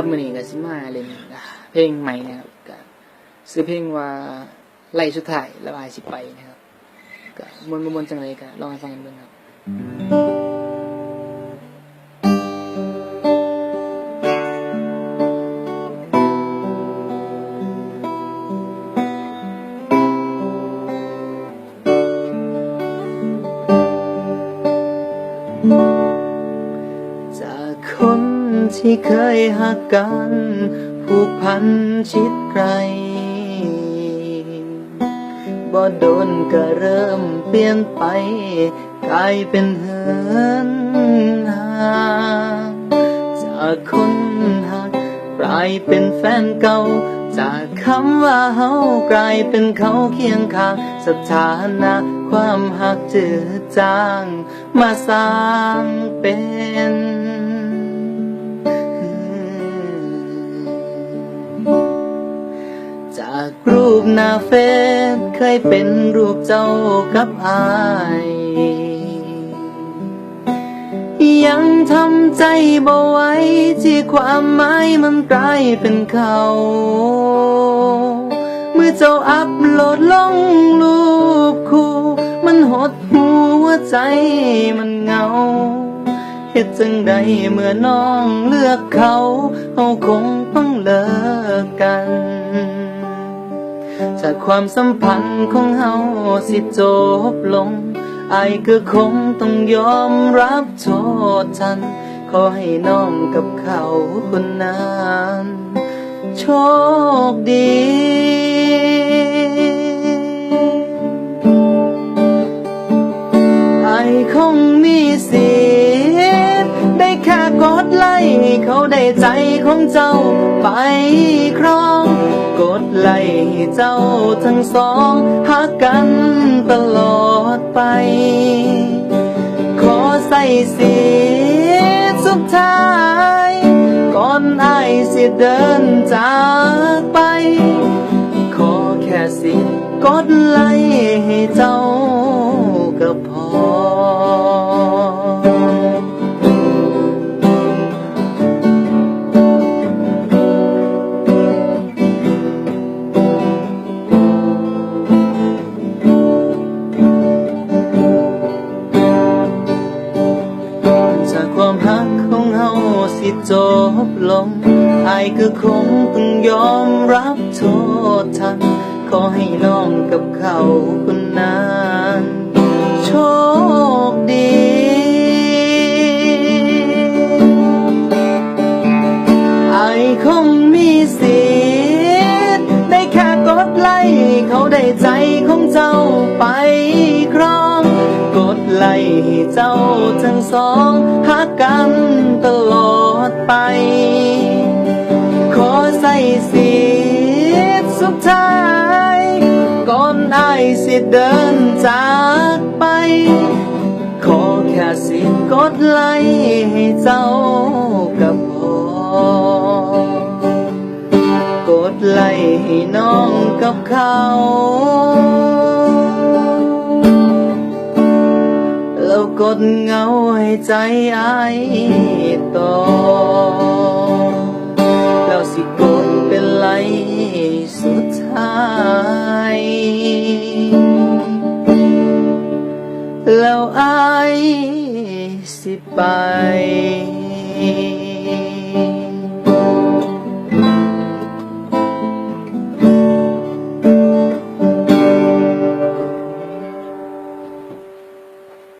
ครับมือนี้ก็สิมาเล่นเพลงใหม่นะครับก็ซื้อเพลงว่าไล่สุดท้ายระบายสิไปนะครับก็มวนมวนจังไดก็ลองฟังกันดูครับ ที่เคยหักกันผูกพันชิดไกลบ่โดนก็เริ่มเปลี่ยนไป กลายเป็นเหินห่างจากคนหักกลายเป็นแฟนเก่า จากคำว่าเฮากลายเป็นเขาเคียงข้างสถานะความหักจืดจาง มาสร้างเป็น จากรูปหน้าเฟซเคยเป็นรูปเจ้ากับอาย ยังทำใจบ่ไว้ที่ความหมายมันกลายเป็นเขา เมื่อเจ้าอัพโหลดลงรูปคู่ มันหดหัวใจมันเหงาเหตุจังใดเมื่อน้องเลือกเขา เขาคงต้องเลิกกัน จากความสัมพันธ์ของเฮาสิจบลงไอก็คงต้องยอมรับโทษทัน ขอให้น้องกับเขาคนนั้นโชคดีไอคงมีสิทธิ์ได้แค่กดไล่เขาได้ใจของเจ้าไปครอง ไล่ให้เจ้าทั้งสองหักกันตลอดไป ขอใส่สีสุดท้าย ก่อนไอายสิเดินจากไป ขอแค่สิกดไล่ให้เจ้าาสิจบลงไอก็คงต้องยอมรับโทษทัน ขอให้น้องกับเขาคนนั้นโชคดีไอคงมีสิทธิ์ได้แค่กดไล่เขาได้ใจของเจ้าไปครอง กดไล่ให้เจ้าทั้งสองหักกัน อสิสุดท้าย ก่อนไอสิเดินจากไป ขอแค่สิกดไลให้เจ้ากับพอกดไลให้น้องกับเขาแล้วกดเงาให้ใจไอต่อ สุดท้ายแล้วไอสิไป